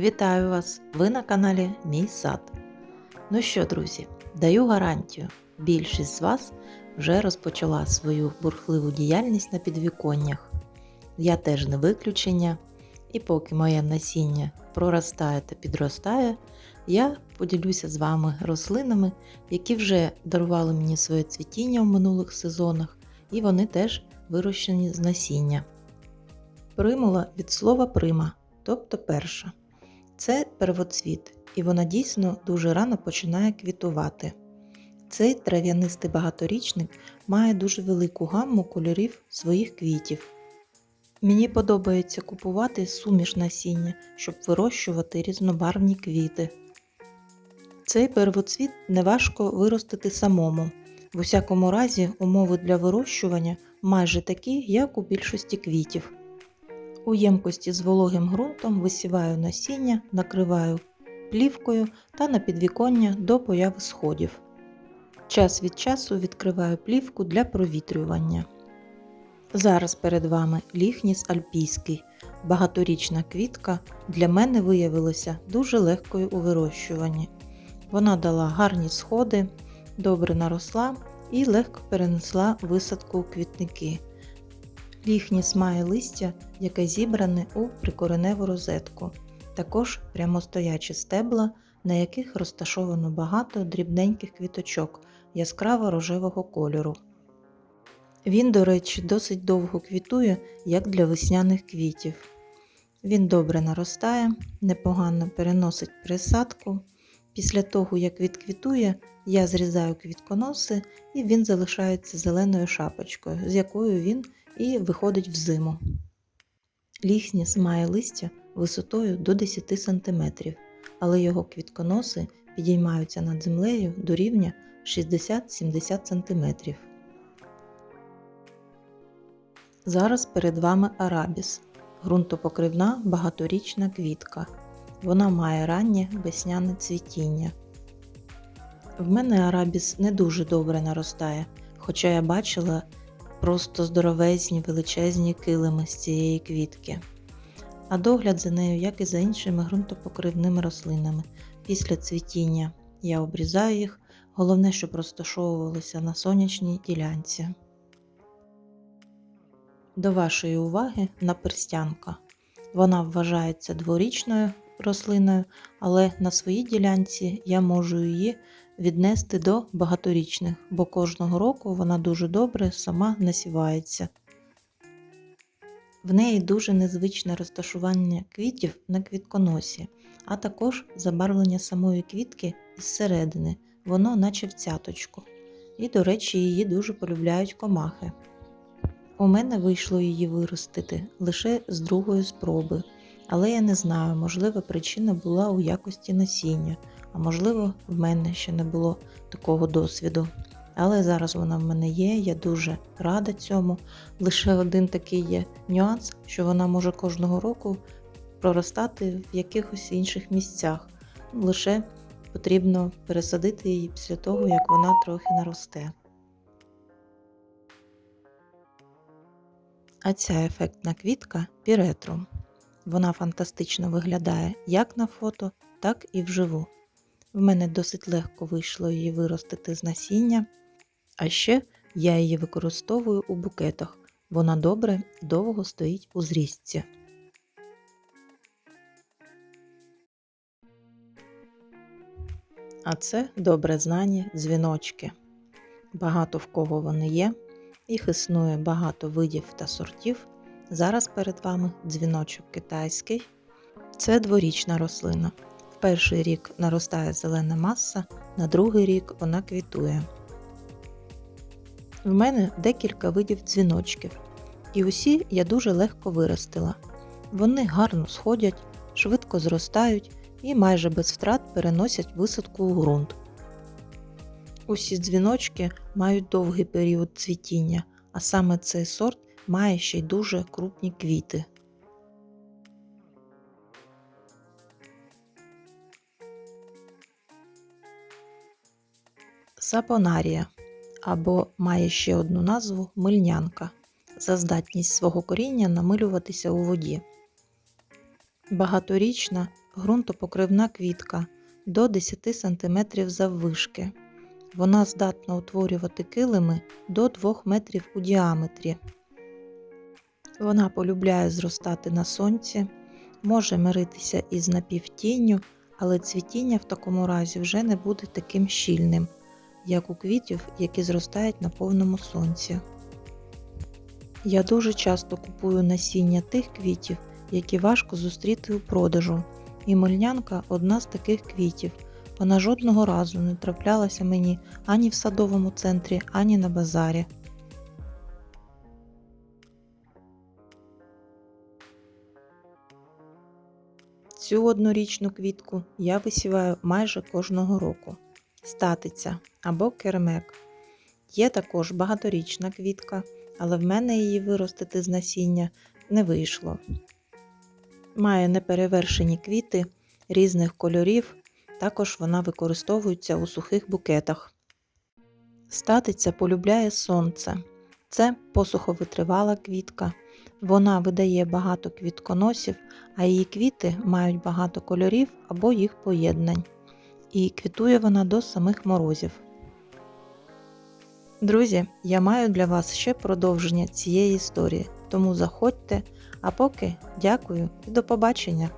Вітаю вас! Ви на каналі Мій сад. Ну що, друзі, даю гарантію, більшість з вас вже розпочала свою бурхливу діяльність на підвіконнях. Я теж не виключення, і поки моє насіння проростає та підростає, я поділюся з вами рослинами, які вже дарували мені своє цвітіння в минулих сезонах, і вони теж вирощені з насіння. Примула від слова прима, тобто перша. Це первоцвіт, і вона дійсно дуже рано починає квітувати. Цей трав'янистий багаторічник має дуже велику гамму кольорів своїх квітів. Мені подобається купувати суміш насіння, щоб вирощувати різнобарвні квіти. Цей первоцвіт неважко виростити самому. В усякому разі, умови для вирощування майже такі, як у більшості квітів. У ємкості з вологим ґрунтом висіваю насіння, накриваю плівкою та на підвіконня до появи сходів. Час від часу відкриваю плівку для провітрювання. Зараз перед вами ліхніс альпійський. Багаторічна квітка для мене виявилася дуже легкою у вирощуванні. Вона дала гарні сходи, добре наросла і легко перенесла висадку у квітники. Ліхніс має листя, яке зібране у прикореневу розетку, також прямостоячі стебла, на яких розташовано багато дрібненьких квіточок яскраво рожевого кольору. Він, до речі, досить довго квітує, як для весняних квітів. Він добре наростає, непогано переносить присадку. Після того, як відквітує, я зрізаю квітконоси і він залишається зеленою шапочкою, з якою він і виходить в зиму. Ліхніс має листя висотою до 10 см, але його квітконоси підіймаються над землею до рівня 60-70 см. Зараз перед вами арабіс ґрунтопокривна багаторічна квітка. Вона має раннє весняне цвітіння. В мене арабіс не дуже добре наростає, хоча я бачила просто здоровезні величезні килими з цієї квітки. А догляд за нею, як і за іншими ґрунтопокривними рослинами. Після цвітіння я обрізаю їх, головне, щоб розташовувалися на сонячній ділянці. До вашої уваги наперстянка. Вона вважається дворічною рослиною, але на своїй ділянці я можу її віднести до багаторічних, бо кожного року вона дуже добре сама насівається. В неї дуже незвичне розташування квітів на квітконосі, а також забарвлення самої квітки із середини, воно наче в цяточку. І, до речі, її дуже полюбляють комахи. У мене вийшло її виростити лише з другої спроби, але я не знаю, можливо, причина була у якості насіння, а можливо, в мене ще не було такого досвіду. Але зараз вона в мене є, я дуже рада цьому. Лише один такий є нюанс, що вона може кожного року проростати в якихось інших місцях. Лише потрібно пересадити її після того, як вона трохи наросте. А ця ефектна квітка піретрум. Вона фантастично виглядає як на фото, так і вживу. В мене досить легко вийшло її виростити з насіння, а ще я її використовую у букетах. Вона добре довго стоїть у зрізці. А це добре знані дзвіночки. Багато в кого вони є, їх існує багато видів та сортів. Зараз перед вами дзвіночок китайський. Це дворічна рослина. В перший рік наростає зелена маса, на другий рік вона квітує. В мене декілька видів дзвіночків, і усі я дуже легко виростила. Вони гарно сходять, швидко зростають і майже без втрат переносять висадку у ґрунт. Усі дзвіночки мають довгий період цвітіння, а саме цей сорт має ще й дуже крупні квіти. Сапонарія або має ще одну назву мильнянка за здатність свого коріння намилюватися у воді. Багаторічна ґрунтопокривна квітка до 10 см заввишки. Вона здатна утворювати килими до 2 метрів у діаметрі. Вона полюбляє зростати на сонці, може миритися із напівтінню, але цвітіння в такому разі вже не буде таким щільним, як у квітів, які зростають на повному сонці. Я дуже часто купую насіння тих квітів, які важко зустріти у продажу. І мильнянка одна з таких квітів. Вона жодного разу не траплялася мені ані в садовому центрі, ані на базарі. Цю однорічну квітку я висіваю майже кожного року. Статиця або кермек. Є також багаторічна квітка, але в мене її виростити з насіння не вийшло. Має неперевершені квіти різних кольорів, також вона використовується у сухих букетах. Статиця полюбляє сонце. Це посуховитривала квітка. Вона видає багато квітконосів, а її квіти мають багато кольорів або їх поєднань. І квітує вона до самих морозів. Друзі, я маю для вас ще продовження цієї історії, тому заходьте. А поки дякую і до побачення!